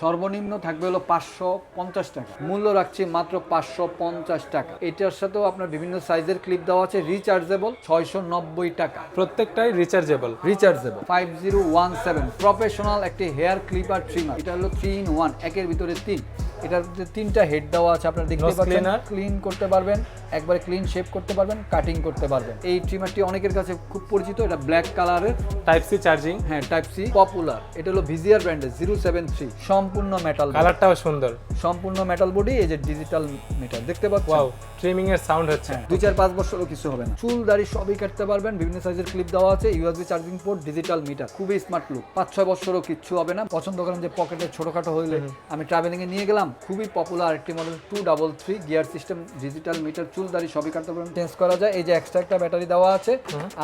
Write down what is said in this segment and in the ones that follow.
সর্বনিম্ন থাকবে হলো পাঁচশো পঞ্চাশ টাকা। মূল্য রাখছি মাত্র পাঁচশো পঞ্চাশ টাকা। এটার সাথেও আপনার বিভিন্ন সাইজের ক্লিপ দেওয়া আছে রিচার্জেবল ছয়শো নব্বই টাকা। প্রত্যেকটাই rechargeable rechargeable five zero one seven professional একটি হেয়ার ক্লিপার ট্রিমার এটা হলো থ্রি ইন ওয়ান একের ভিতরে তিন। এটার যে তিনটা হেড দেওয়া আছে আপনারা দেখতে পাচ্ছেন ক্লিন করতে পারবেন একবারে ক্লিন শেপ করতে পারবেন কাটিং করতে পারবেন। এই ট্রিমারটি অনেকের কাছে খুব পরিচিত এটা ব্ল্যাক কালারের টাইপ সি চার্জিং হ্যাঁ টাইপ সি পপুলার এটা হলো ভিজিয়ার ব্র্যান্ডের জিরো সেভেন থ্রি সম্পূর্ণ মেটাল কালারটাও সুন্দর। সম্পূর্ণ মেটাল বডি এই যে ডিজিটাল মিটার দেখতে পাচ্ছেন? ওয়াও ট্রিমিং এর সাউন্ড হচ্ছে। হ্যাঁ, দুই চার পাঁচ বছরও কিছু হবে না। চুল দাড়ি সবই কাটতে পারবেন বিভিন্ন সাইজের ক্লিপ দেওয়া আছে USB charging port digital meter খুবই স্মার্ট লুক পাঁচ ছয় বছরও কিচ্ছু হবে না। পছন্দ করেন যে পকেটে ছোটখাটো হইলে আমি ট্রাভেলিং এ নিয়ে গেলাম খুবই পপুলার একটি model two double three gear system digital meter চুল দাঁড়িয়ে সবই কাটতে পারবেন চেঞ্জ করা যায়। এই যে এক্সট্রা একটা ব্যাটারি দেওয়া আছে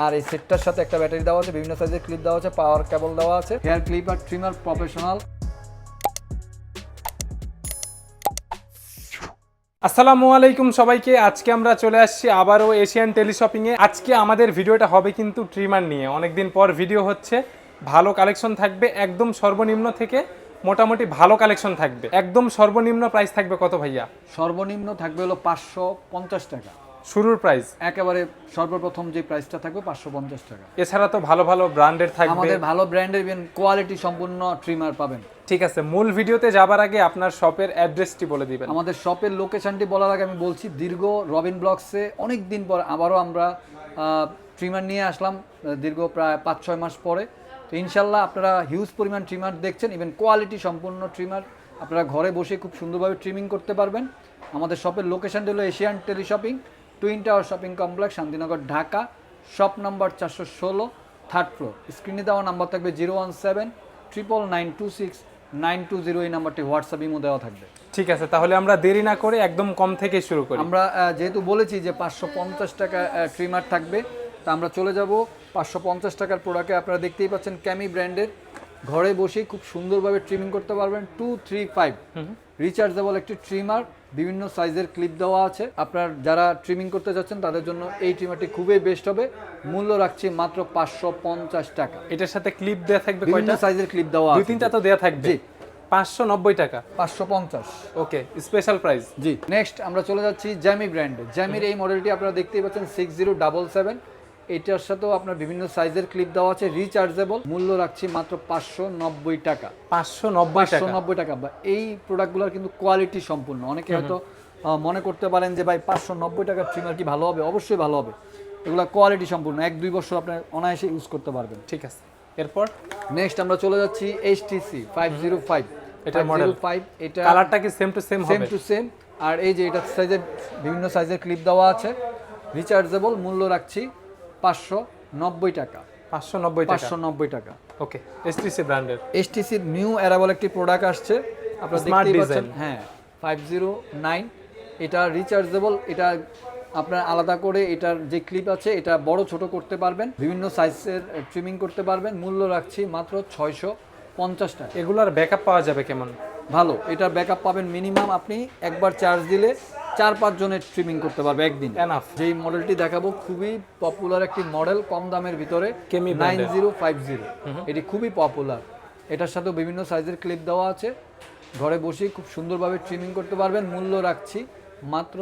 আর এই সেটটার সাথে একটা ব্যাটারি দেওয়া আছে বিভিন্ন সাইজের ক্লিপ দেওয়া আছে পাওয়ার কেবল দেওয়া আছে। হেয়ার ক্লিপ আর ট্রিমার প্রফেশনাল আসসালামু আলাইকুম সবাইকে আজকে আমরা চলে আসছি আবারও এশিয়ান টেলিশপিং এ। আজকে আমাদের ভিডিওটা হবে কিন্তু ট্রিমার নিয়ে। অনেকদিন পর ভিডিও হচ্ছে ভালো কালেকশন থাকবে একদম সর্বনিম্ন থেকে মোটামুটি ভালো কালেকশন থাকবে। একদম সর্বনিম্ন প্রাইস থাকবে কত ভাইয়া? সর্বনিম্ন থাকবে হলো পাঁচশো পঞ্চাশ টাকা। শুরুর প্রাইস একেবারে সর্বপ্রথম যে প্রাইসটা থাকবে পাঁচশো পঞ্চাশ টাকা। এছাড়া তো ভালো ভালো ব্র্যান্ডের থাকবে। আমাদের ভালো ব্র্যান্ডের কোয়ালিটি সম্পূর্ণ ট্রিমার পাবেন। ঠিক আছে মূল ভিডিওতে যাবার আগে আপনার শপের অ্যাড্রেসটি বলে দিবেন। আমাদের শপের লোকেশনটি বলার আগে আমি বলছি দীর্ঘ রবিন ব্লগসে অনেক দিন পর আবারও আমরা ট্রিমার নিয়ে আসলাম দীর্ঘ প্রায় পাঁচ ছয় মাস পরে। তো ইনশাল্লাহ আপনারা হিউজ পরিমাণ ট্রিমার দেখছেন ইভেন কোয়ালিটি সম্পূর্ণ ট্রিমার আপনারা ঘরে বসে খুব সুন্দরভাবে ট্রিমিং করতে পারবেন। আমাদের শপের লোকেশনটি হলো Asian teleshopping twin tower shopping complex Shantinagar Dhaka. Shop number চারশো ষোলো থার্ড ফ্লোর স্ক্রিনে দেওয়া নাম্বার থাকবে zero one seven triple nine two six nine two zero এই নাম্বারটি হোয়াটসঅ্যাপ ইমো দেওয়া থাকবে। ঠিক আছে তাহলে আমরা দেরি না করে একদম কম থেকে শুরু করি। আমরা যেহেতু বলেছি যে পাঁচশো পঞ্চাশ টাকা ট্রিমার থাকবে তা আমরা চলে যাব। পাঁচশো পঞ্চাশ টাকার প্রোডাক্টে আপনারা দেখতেই পাচ্ছেন ক্যামি ব্র্যান্ডের ঘরে বসেই খুব সুন্দরভাবে ট্রিমিং করতে পারবেন। টু থ্রি ফাইভ রিচার্জেবল একটি ট্রিমার বিভিন্ন সাইজের ক্লিপ দেওয়া আছে। আপনার যারা ট্রিমিং করতে যাচ্ছেন তাদের জন্য এই ট্রিমারটি খুবই বেস্ট হবে। মূল্য রাখছি মাত্র পাঁচশো পঞ্চাশ টাকা। এটার সাথে ক্লিপ দেওয়া থাকবে বিভিন্ন সাইজের ক্লিপ দেওয়া দুই তিনটা তো দেয়া থাকবে। জি। পাঁচশো নব্বই টাকা। পাঁচশো পঞ্চাশ। ওকে স্পেশাল প্রাইস জি। নেক্সট আমরা চলে যাচ্ছি জ্যামি ব্র্যান্ডে জ্যামির এই মডেলটি আপনারা দেখতেই পাচ্ছেন সিক্স জিরো ডাবল সেভেন এটার সাথেও আপনার বিভিন্ন সাইজের ক্লিপ দেওয়া আছে রিচার্জেবল মূল্য রাখছি মাত্র পাঁচশো নব্বই টাকা। পাঁচশো নব্বই পাঁচশো নব্বই টাকা। বা এই প্রোডাক্টগুলোর কিন্তু কোয়ালিটি সম্পূর্ণ। অনেকে হয়তো মনে করতে পারেন যে ভাই পাঁচশো নব্বই টাকার ট্রিমার কি ভালো হবে? অবশ্যই ভালো হবে। এগুলো কোয়ালিটি সম্পূর্ণ। এক দুই বছর আপনার অনায়াসে ইউজ করতে পারবেন। ঠিক আছে। এরপর? নেক্সট আমরা চলে যাচ্ছি এইচটিসি ফাইভ জিরো ফাইভ এটার model? ফাইভ এটা কালারটা কি same to same same to same আর এই যে এটা সাইজের বিভিন্ন সাইজের ক্লিপ দেওয়া আছে। রিচার্জেবল মূল্য রাখছি পাঁচশো নব্বই টাকা। পাঁচশো নব্বই টাকা। পাঁচশো নব্বই টাকা। ওকে এসটিসি ব্র্যান্ডের এসটিসির নিউ অ্যারাবল একটি প্রোডাক্ট আসছে। আপনারা পাচ্ছেন design। হ্যাঁ ফাইভ জিরো নাইন এটা রিচার্জেবল এটা আপনার আলাদা করে এটার যে ক্লিপ আছে এটা বড় ছোট করতে পারবেন। বিভিন্ন সাইজের ট্রিমিং করতে পারবেন। মূল্য রাখছি মাত্র ছয়শো পঞ্চাশ টাকা। এগুলার ব্যাকআপ পাওয়া যাবে কেমন? ভালো এটার ব্যাকআপ পাবেন মিনিমাম আপনি একবার চার্জ দিলে। চার পাঁচ জনের ট্রিমিং করতে পারবে একদিন। এনাফ যেই মডেলটি দেখাবো খুবই পপুলার একটি মডেল কম দামের ভিতরে Kemi nine zero five zero এটি খুবই পপুলার এটার সাথেও বিভিন্ন সাইজের ক্লিপ দেওয়া আছে। ঘরে বসেই খুব সুন্দরভাবে ট্রিমিং করতে পারবেন। মূল্য রাখছি মাত্র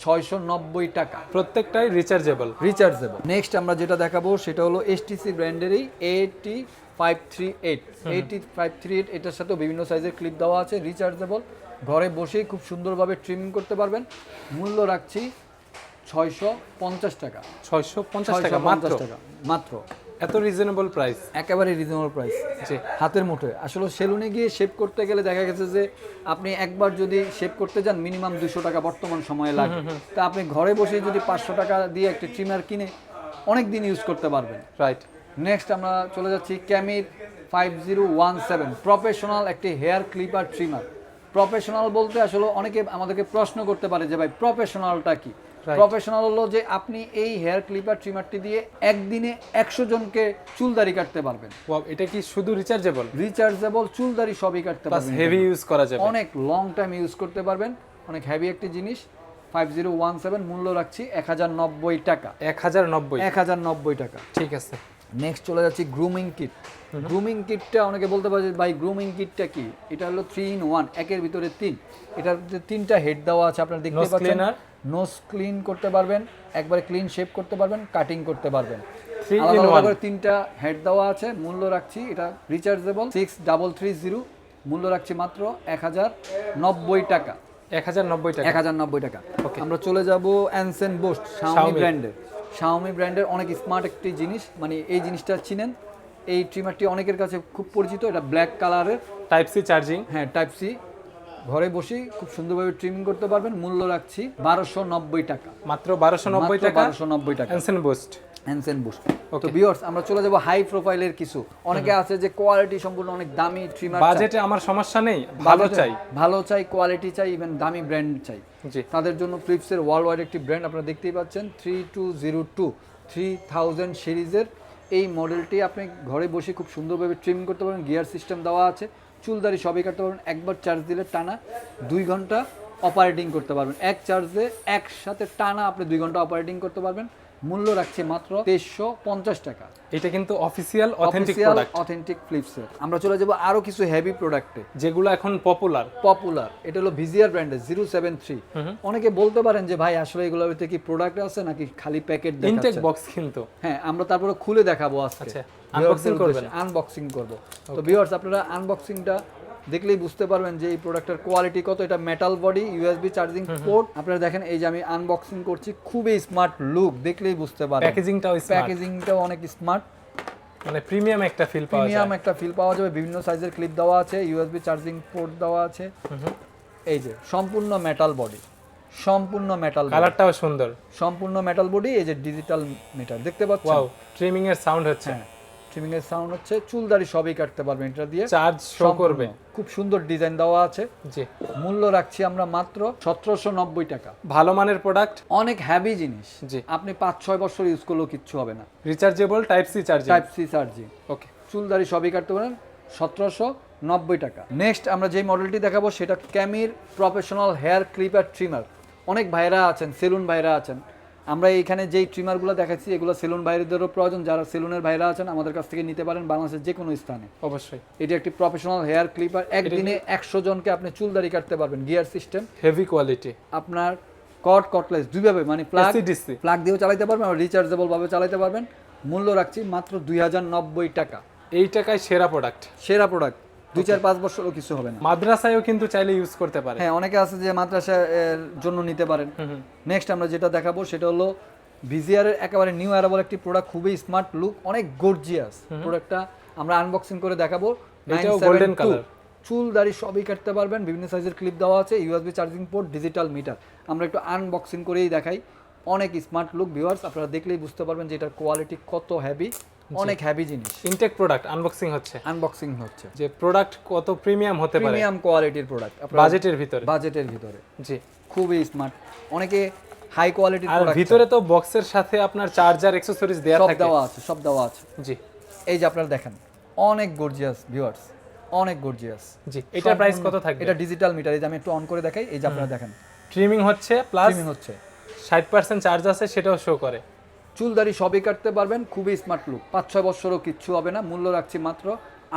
ছয়শো নব্বই টাকা। প্রত্যেকটাই রিচার্জেবল রিচার্জেবল নেক্সট আমরা যেটা দেখাবো সেটা হলো STC ব্র্যান্ডেরই eighty five three eight eighty five three eight এটার সাথেও বিভিন্ন সাইজের ক্লিপ দেওয়া আছে। রিচার্জেবল ঘরে বসেই খুব সুন্দরভাবে ট্রিমিং করতে পারবেন। মূল্য রাখছি ছয়শো পঞ্চাশ টাকা। ছয়শো পঞ্চাশ টাকা মাত্র পঞ্চাশ টাকা মাত্র। এত রিজনেবল প্রাইস একেবারে রিজনেবল প্রাইস জি। হাতের মুঠোয়। আসলে সেলুনে গিয়ে শেভ করতে গেলে দেখা গেছে যে আপনি একবার যদি শেভ করতে যান মিনিমাম দুশো টাকা বর্তমান সময়ে লাগে। তা আপনি ঘরে বসে যদি পাঁচশো টাকা দিয়ে একটা ট্রিমার কিনে অনেক দিন ইউজ করতে পারবেন। রাইট নেক্সট আমরা চলে যাচ্ছি ক্যামির five zero one seven professional একটি হেয়ার ক্লিপার ট্রিমার প্রফেশনাল বলতে আসলে অনেকে আমাদেরকে প্রশ্ন করতে পারে যে ভাই প্রফেশনালটা কি? প্রফেশনাল হলো যে আপনি এই হেয়ার ক্লিপার ট্রিমারটি দিয়ে একদিনে একশো জনকে চুল দাড়ি কাটতে পারবেন। এটা কি শুধু রিচার্জেবল রিচার্জেবল চুল দাড়ি সবই কাটতে পারবেন। হেভি ইউজ করা যাবে। অনেক লং টাইম ইউজ করতে পারবেন। অনেক হেভি একটি জিনিস। ফাইভ জিরো ওয়ান সেভেন মূল্য রাখছি এক হাজার নব্বই টাকা। এক হাজার নব্বই। এক হাজার নব্বই টাকা। ঠিক আছে। নেক্সট চলে যাচ্ছি গ্রুমিং কিট গ্রুমিং কিটটা অনেকে বলতে পারে ভাই গ্রুমিং কিটটা কি? এটা হলো থ্রি ইন ওয়ান একের ভিতরে তিন। এটার তিনটা হেড দেওয়া আছে আপনারা দেখতে পাচ্ছেন? নোজ ক্লিন করতে পারবেন একবারে ক্লিন শেপ করতে পারবেন কাটিং করতে পারবেন। আলাদা তিনটা হেড দেওয়া আছে মূল্য রাখছি এটা rechargeable six double three zero মূল্য রাখছি মাত্র এক হাজার নব্বই টাকা। এক হাজার নব্বই টাকা। এক হাজার নব্বই টাকা। আমরা চলে যাব অ্যানসেন বোস্ট শাওমি ব্র্যান্ডের শাওমি ব্র্যান্ডের অনেক স্মার্ট একটি জিনিস মানে এই জিনিসটা চিনেন। এই ট্রিমারটি অনেকের কাছে খুব পরিচিত এটা ব্ল্যাক কালারের টাইপ সি চার্জিং হ্যাঁ টাইপ সি ঘরে বসে খুব সুন্দরভাবে ট্রিমিং করতে পারবেন। মূল্য রাখছি বারোশো নব্বই টাকা। মাত্র বারোশো নব্বই টাকা। বারোশো নব্বই টাকা। বুস্ট হ্যান্সেন বুস্ট তো ভিউয়ার্স আমরা চলে যাব হাই প্রোফাইলের কিছু। অনেকে আছে যে কোয়ালিটি সম্পূর্ণ অনেক দামি ট্রিমার বাজেটে আমার সমস্যা নেই ভালো চাই। ভালো চাই কোয়ালিটি চাই ইভেন দামি ব্র্যান্ড চাই। তাদের জন্য ফ্লিপসের ওয়ার্ল্ড ওয়াইড একটি ব্র্যান্ড আপনারা দেখতেই পাচ্ছেন three two zero two three thousand সিরিজের এই মডেলটি আপনি ঘরে বসে খুব সুন্দরভাবে ট্রিম করতে পারেন গিয়ার সিস্টেম দেওয়া আছে চুলদারি সবই কাটতে পারবেন একবার চার্জ দিলে টানা দুই ঘণ্টা। অপারেটিং করতে পারবেন। এক চার্জে একসাথে টানা আপনি দুই ঘণ্টা অপারেটিং করতে পারবেন। মূল্য রাখছে মাত্র তেইশশো পঞ্চাশ টাকা। এটা কিন্তু অফিসিয়াল অথেন্টিক প্রোডাক্ট অথেন্টিক ফ্লিপসের আমরা চলে যাব আরও কিছু হেভি প্রোডাক্টে যেগুলো এখন পপুলার পপুলার এটা হলো ভিজিয়ার ব্র্যান্ডের জিরো সেভেন থ্রি অনেকে বলতে পারেন যে ভাই আসলে এগুলোর ভিতরে কি প্রোডাক্ট আছে নাকি খালি প্যাকেট ইনটেক বক্স কিন্তু। হ্যাঁ আমরা তারপরে খুলে দেখাবো আজকে। আচ্ছা, unboxing করবেন? আনবক্সিং করব। তো ভিউয়ার্স আপনারা আনবক্সিংটা দেখলেই বুঝতে পারবেন যে এই প্রোডাক্টের কোয়ালিটি কত। এটা metal body USB charging port আপনারা দেখেন এই যে আমি আনবক্সিং করছি খুবই স্মার্ট লুক দেখলেই বুঝতে পারবেন। প্যাকেজিংটাও স্মার্ট প্যাকেজিংটাও অনেক স্মার্ট মানে প্রিমিয়াম একটা ফিল পাওয়া যায়। প্রিমিয়াম একটা ফিল পাওয়া যাবে। বিভিন্ন সাইজের ক্লিপ দেওয়া আছে ইউএসবি চার্জিং পোর্ট দেওয়া আছে। এই যে সম্পূর্ণ মেটাল বডি সম্পূর্ণ মেটাল কালারটাও সুন্দর। সম্পূর্ণ মেটাল বডি এই যে ডিজিটাল মিটার দেখতে পাচ্ছেন? ওয়াও ট্রিমিং এর সাউন্ড হচ্ছে। হ্যাঁ। ট্রিমিং এর সাউন্ড হচ্ছে চুলদারি সবই কাটতে পারবেন এটা দিয়ে। Charge show. করবে। খুব সুন্দর ডিজাইন দেওয়া আছে। জি। মূল্য রাখছি আমরা মাত্র সতেরোশো নব্বই টাকা। ভালো মানের প্রোডাক্ট অনেক হ্যাভি জিনিস। জি। আপনি পাঁচ ছয় বছর ইউজ করলেও কিচ্ছু হবে না। Rechargeable type C charging type C charging okay চুলদারি সবই কাটতে পারেন সতেরোশো নব্বই টাকা। নেক্সট আমরা যে মডেলটি দেখাবো সেটা ক্যামির প্রফেশনাল হেয়ার ক্লিপার ট্রিমার অনেক ভাইরা আছেন সেলুন ভাইরা আছেন। আমরা এইখানে যেই ট্রিমারগুলো দেখাচ্ছি এগুলো সেলুন ভাইদেরও প্রয়োজন। যারা সেলুনের ভাইরা আছেন আমাদের কাছ থেকে নিতে পারেন বাংলাদেশের যে কোনো স্থানে। অবশ্যই। এটি একটি প্রফেশনাল হেয়ার ক্লিপার একদিনে একশো জনকে আপনি চুলদারি কাটতে পারবেন গিয়ার সিস্টেম হেভি কোয়ালিটি আপনার কট কটলেস দুইভাবে মানে প্লাগ প্লাগ দিয়েও চালাতে পারবেন আর রিচার্জেবল ভাবে চালাতে পারবেন। মূল্য রাখছি মাত্র দুই হাজার নব্বই টাকা। এই টাকায় সেরা প্রোডাক্ট সেরা প্রোডাক্ট দুই চার পাঁচ বছরও কিছু হবে না। মাদ্রাসায়ও কিন্তু চাইলে ইউজ করতে পারে। হ্যাঁ অনেকে আছে যে মাদ্রাসা এর জন্য নিতে পারেন। নেক্সট আমরা যেটা দেখাবো সেটা হলো ভিজিআর এর একেবারে নিউ অ্যারাবল একটি প্রোডাক্ট খুবই স্মার্ট লুক অনেক গর্জিয়াস প্রোডাক্টটা আমরা আনবক্সিং করে দেখাবো। এটাও 972 golden color। চুল দাড়ি সবই কাটতে পারবেন বিভিন্ন সাইজের ক্লিপ দেওয়া আছে USB charging port digital meter আমরা একটু আনবক্সিং করেই দেখাই। অনেক স্মার্ট লুক ভিউয়ার্স আপনারা দেখলেই বুঝতে পারবেন যে এটার কোয়ালিটি কত হেভি অনেক হেভি জিনিস। ইনটেক প্রোডাক্ট আনবক্সিং হচ্ছে। আনবক্সিং হচ্ছে। যে প্রোডাক্ট কত প্রিমিয়াম হতে পারে। প্রিমিয়াম কোয়ালিটির প্রোডাক্ট বাজেটের ভিতরে। বাজেটের ভিতরে। জি। খুবই স্মার্ট অনেকে হাই কোয়ালিটির আর প্রোডাক্ট ভিতরে তো বক্সের সাথে আপনার চার্জার অ্যাক্সেসরিজ দেয়া থাকে। সব দেওয়া আছে সব দেওয়া আছে। জি। এই যে আপনারা দেখেন অনেক গর্জিয়াস ভিউয়ার্স অনেক গর্জিয়াস জি এটা প্রাইস কত থাকবে? এটা ডিজিটাল মিটার এই যে আমি একটু অন করে দেখাই এই যে আপনারা দেখেন। ট্রিমিং হচ্ছে প্লাস ট্রিমিং হচ্ছে। ষাট পার্সেন্ট চার্জ আছে সেটাও শো করে। চুলদারি সবই কাটতে পারবেন খুবই স্মার্ট লুক পাঁচ ছয় বছরও কিচ্ছু হবে না মূল্য রাখছি মাত্র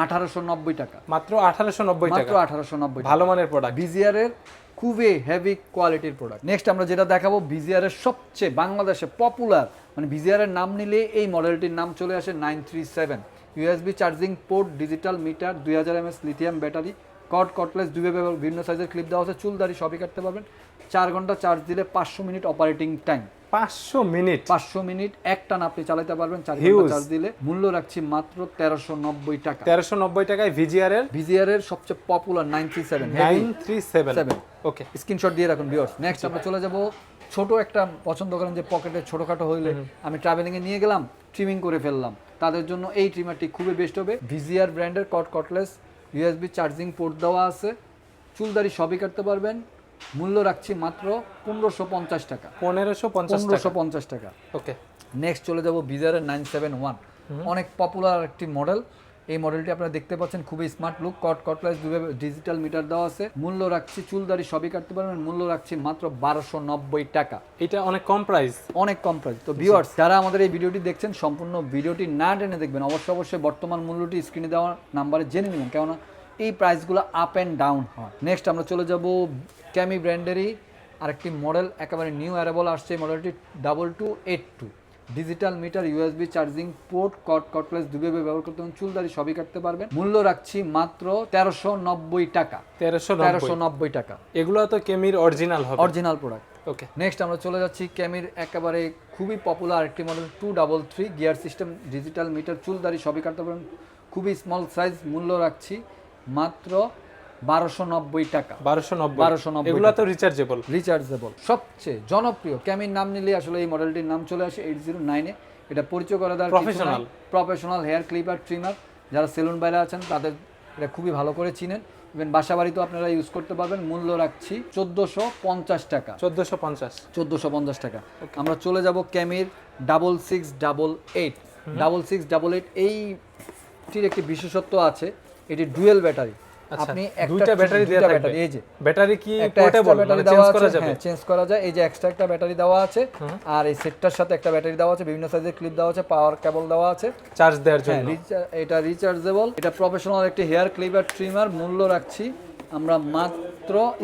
আঠারোশো নব্বই টাকা। মাত্র আঠারোশো নব্বই মাত্র টাকা। আঠারোশো নব্বই ভালো মানের প্রোডাক্ট বিজিআর এর খুবই হেভি কোয়ালিটির প্রোডাক্ট নেক্সট আমরা যেটা দেখাবো বিজিআর এর সবচেয়ে বাংলাদেশে পপুলার মানে বিজিআর এর নাম নিলে এই মডেলটির নাম চলে আসে nine three seven. USB charging port digital meter দুই হাজার এমএস লিথিয়াম ব্যাটারি কট কটলেস দুইভাবে বিভিন্ন সাইজের ক্লিপ দেওয়া আছে চুল দাড়ি সবই কাটতে পারবেন। চার ঘণ্টা চার্জ দিলে পাঁচশো মিনিট অপারেটিং টাইম পাঁচশো মিনিট। পাঁচশো মিনিট এক টান আপনি চালাতে পারবেন চার চার্জ দিলে। মূল্য রাখছি মাত্র তেরোশো নব্বই টাকা। তেরোশো নব্বই টাকায় ভিজিআর এর ভিজিআর এর সবচেয়ে popular nine three seven nine three seven seven okay screenshot দিয়ে রাখুন ভিউয়ার্স নেক্সট আমরা চলে যাব ছোট একটা পছন্দ করেন যে পকেটে ছোটখাটো হইলে আমি ট্রাভেলিং এ নিয়ে গেলাম ট্রিমিং করে ফেললাম। তাদের জন্য এই ট্রিমারটি খুবই বেস্ট হবে। ভিজিআর ব্র্যান্ডের cord cordless USB charging port দেওয়া আছে। চুলদারি সবই কাটতে পারবেন। মূল্য রাখছি মাত্র পনেরোশো পঞ্চাশ টাকা। পনেরোশো পনেরোশো টাকা। পঞ্চাশ টাকা। ওকে। নেক্সট চলে যাব ভিজারের নাইন সেভেন ওয়ান। অনেক পপুলার একটি মডেল এই মডেলটি আপনারা দেখতে পাচ্ছেন খুবই স্মার্ট লুক কট কটলাইজ দুভাবে ডিজিটাল মিটার দেওয়া আছে। মূল্য রাখছি চুলদারি সবই কাটতে পারবেন মূল্য রাখছি মাত্র বারোশো নব্বই টাকা। এটা অনেক কম প্রাইস অনেক কম প্রাইস তো ভিউয়ার্স যারা আমাদের এই ভিডিওটি দেখছেন সম্পূর্ণ ভিডিওটি না টেনে দেখবেন। অবশ্যই অবশ্যই বর্তমান মূল্যটি স্ক্রিনে দেওয়া নাম্বারে জেনে নেবেন। কেননা এই প্রাইসগুলো আপ অ্যান্ড ডাউন হয়। নেক্সট আমরা চলে যাব ক্যামি ব্র্যান্ডেরই আরেকটি মডেল একেবারে নিউ অ্যারেবল আসছে। মডেলটি double two eight two digital meter USB charging port cord cordless দুভাবে ব্যবহার করতে পারবেন চুলদারি সবই কাটতে পারবেন। মূল্য রাখছি মাত্র তেরোশো নব্বই টাকা। তেরোশো তেরোশো নব্বই টাকা। এগুলো তো কেমির অরিজিনাল হবে। অরিজিনাল প্রোডাক্ট ওকে নেক্সট আমরা চলে যাচ্ছি ক্যামির একেবারে খুবই পপুলার একটি model two double three gear system digital meter চুলদারি সবই কাটতে পারেন খুবই স্মল সাইজ মূল্য রাখছি মাত্র বারোশো নব্বই টাকা। বারোশো নব্বই। 1290 এগুলো তো রিচার্জেবল রিচার্জেবল সবচেয়ে জনপ্রিয় ক্যামির নাম নিলে আসলে এই মডেলটির নাম চলে আসে এইট জিরো নাইনে এটা পরিচয় করে দেওয়ার professional professional hair clipper trimmer যারা সেলুন বাইরে আছেন তাদের এটা খুবই ভালো করে চিনেন। ইভেন বাসা বাড়িতেও আপনারা ইউজ করতে পারবেন। মূল্য রাখছি চোদ্দোশো পঞ্চাশ টাকা। চোদ্দোশো পঞ্চাশ। চোদ্দোশো পঞ্চাশ টাকা। আমরা চলে যাব ক্যামির double six double eight. Double six double eight এইটির একটি বিশেষত্ব আছে। এটি ডুয়েল ব্যাটারি। আচ্ছা, আপনি দুইটা ব্যাটারি দেওয়া? ব্যাটারি এই যে। ব্যাটারি কি পোর্টেবল মানে চেঞ্জ করা যাবে? হ্যাঁ চেঞ্জ করা যায়। এই যে এক্সট্রা একটা ব্যাটারি দেওয়া আছে আর এই সেটটার সাথে একটা ব্যাটারি দেওয়া আছে বিভিন্ন সাইজের ক্লিপ দেওয়া আছে পাওয়ার কেবল দেওয়া আছে। চার্জ দেওয়ার হ্যাঁ জন্য। এটা রিচার্জেবল এটা প্রফেশনাল একটি হেয়ার ক্লিপার ট্রিমার মূল্য রাখছি আমরা মাত্র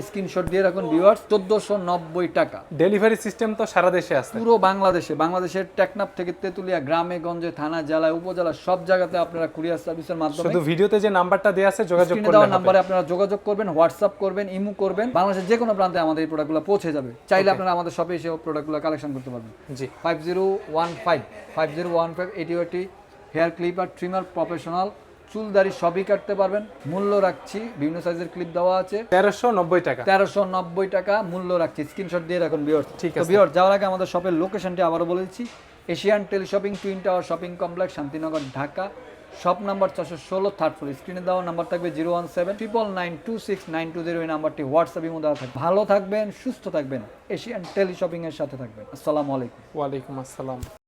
স্ক্রিনশট দিয়ে রাখুন ভিউয়ার্স চোদ্দোশো নব্বই টাকা। ডেলিভারি সিস্টেম তো সারা দেশে আছে। পুরো বাংলাদেশে বাংলাদেশের টেকনাফ থেকে তেতুলিয়া গ্রামে গঞ্জে থানা জেলায় উপজেলা সব জায়গাতে আপনারা কুরিয়ার সার্ভিসের মাধ্যমে শুধু ভিডিওতে যে নাম্বারটা দেওয়া আছে যোগাযোগ করলে দেওয়া নাম্বারে আপনারা যোগাযোগ করবেন হোয়াটসঅ্যাপ করবেন ইমু করবেন। বাংলাদেশের যে কোনো প্রান্তে আমাদের এই প্রোডাক্টগুলো পৌঁছে যাবে। চাইলে আপনারা আমাদের শপে এসে প্রোডাক্টগুলো কালেকশন করতে পারবেন। জি। Five zero one five five zero one five এটিও একটি হেয়ার ক্লিপার ট্রিমার প্রফেশনাল চুলদারি সবই কাটতে পারবেন। মূল্য রাখছি বিভিন্ন সাইজের ক্লিপ দেওয়া আছে। তেরোশো নব্বই টাকা। তেরোশো নব্বই টাকা মূল্য রাখছি। স্ক্রিনশট দিয়ে রাখুন বিয়র ঠিক তো বিয়র যাওয়ার আগে আমাদের শপের লোকেশনটি আবারও বলেছি Asian teleshopping twin tower shopping complex Shantinagar Dhaka. Shop number ছশো ষোলো থার্ড ফ্লোর স্ক্রিনে দেওয়া নাম্বার থাকবে zero one seven triple nine two six nine two zero এই নাম্বারটি হোয়াটসঅ্যাপের মধ্যে থাকবে। ভালো থাকবেন সুস্থ থাকবেন। এশিয়ান টেলি শপিং এর সাথে থাকবেন। আসসালামু আলাইকুম। ওয়ালাইকুম আসসালাম।